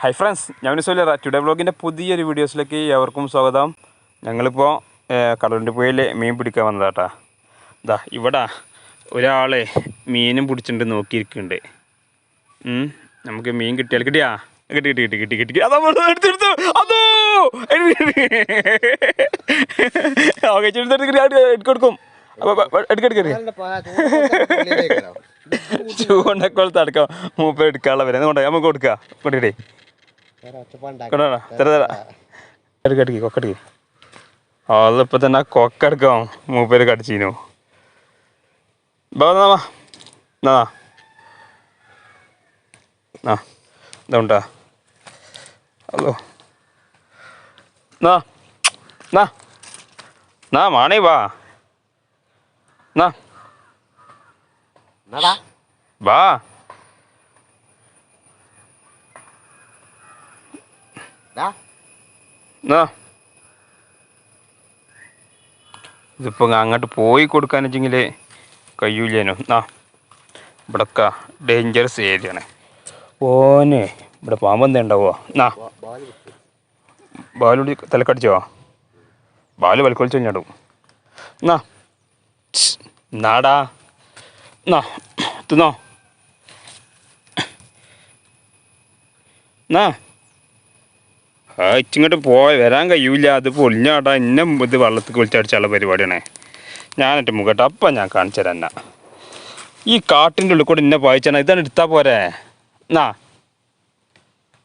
Hi friends ഞാൻ സോലിയറ today വ്ളോഗിന്റെ പുതിയൊരു വീഡിയോസിലേക്ക് എവർക്കും സ്വാഗതം. ഞങ്ങളിപ്പോൾ കടലിന്റെ പുഴയിൽ മീൻ പിടിക്കാൻ വന്നതാട്ടാ. ഇതാ ഇവിടെ ഒരാൾ മീനും പിടിച്ചിട്ട് നോക്കിയിരിക്കുന്നുണ്ട് നമുക്ക് മീൻ കിട്ടിയാൽ കിട്ടിയാ? കിട്ടി കിട്ടി കിട്ടി കിട്ടി കിട്ടി. അതാ എടുത്തെടുത്തു അതോ! ഓക്കെ എടുക്കും. എടുക്കെടുക്കരുത് ചൂണ്ടക്കോളത്ത് അടക്കം മൂപ്പ എടുക്കാനുള്ള വരെ. അതുകൊണ്ട് നമുക്ക് കൊടുക്കാം. കൊണ്ടിട്ടേ എടുക്കടിക്ക് കൊക്കടിക്ക് അതിപ്പോൾ തന്നെ കൊക്കെടുക്കാം മൂപ്പേര് കടിച്ചീനു ബാ നാ ആ ഇതുണ്ടാ ഹലോ നാ നാ നാ മാണേ വാ നാ വാ ഇതിപ്പോൾ അങ്ങോട്ട് പോയി കൊടുക്കാൻ വെച്ചെങ്കിൽ കഴിയൂലേനോ ആ ഇവിടൊക്കെ ഡേഞ്ചറസ് ആണ് ഓനെ ഇവിടെ പാമ്പ് എന്താ ഉണ്ടാവുക നാ ബാലുടി തലക്കടിച്ചോ? ബാലു വൽക്കൊലിച്ച് കഴിഞ്ഞാടും. നാ ഛ്, നാടാ നാ തിന്നോ. നാ ഇച്ചിങ്ങോട്ട് പോയ വരാൻ കഴിയൂല. അത് പൊളിഞ്ഞാടാ. എന്നെ ഇത് വെള്ളത്തിൽ കുളിച്ചടിച്ചുള്ള പരിപാടിയാണേ. ഞാനിട്ട് മുഖട്ട് അപ്പം ഞാൻ കാണിച്ചു തരാം എന്നാ. ഈ കാട്ടിന്റെ ഉള്ളിൽ കൂടെ എന്നെ ഇതാണ് എടുത്താൽ പോരെ. നാ.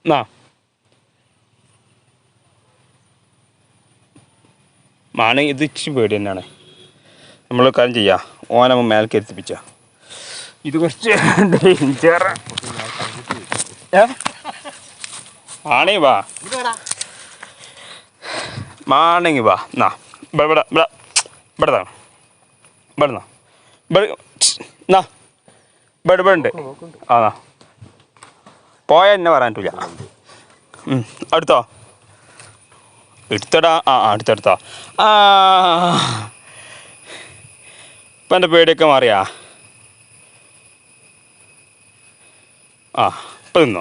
നാ. മാണി ഇത് ഇച്ചിരി പേടി തന്നെയാണ്. നമ്മൾ കാര്യം ചെയ്യാ. ഓനമ്മ മേൽക്ക് എത്തിപ്പിച്ച. ഇത് കുറച്ച് ഡേഞ്ചർ ഏ? ആണേ വാ. മാണെങ്കിൽ വാ. നാ. ഇവിടെ ഇവിടെ ഇവിടെ. ഇവിടെ താ ഇവിടെ നാ ഇവിടെ നാ. ഇവിടെ ഇവിടെ ഉണ്ട്. ആ നാ. പോയ എന്നെ പറയാൻ പറ്റില്ല അടുത്തോ? എടുത്തടാ. ആ അടുത്തടുത്തോ അടുത്തെടുത്തോ? ആ. ഇപ്പം എന്റെ പേടിയൊക്കെ മാറിയാ? ആ ഇപ്പം നിന്നോ?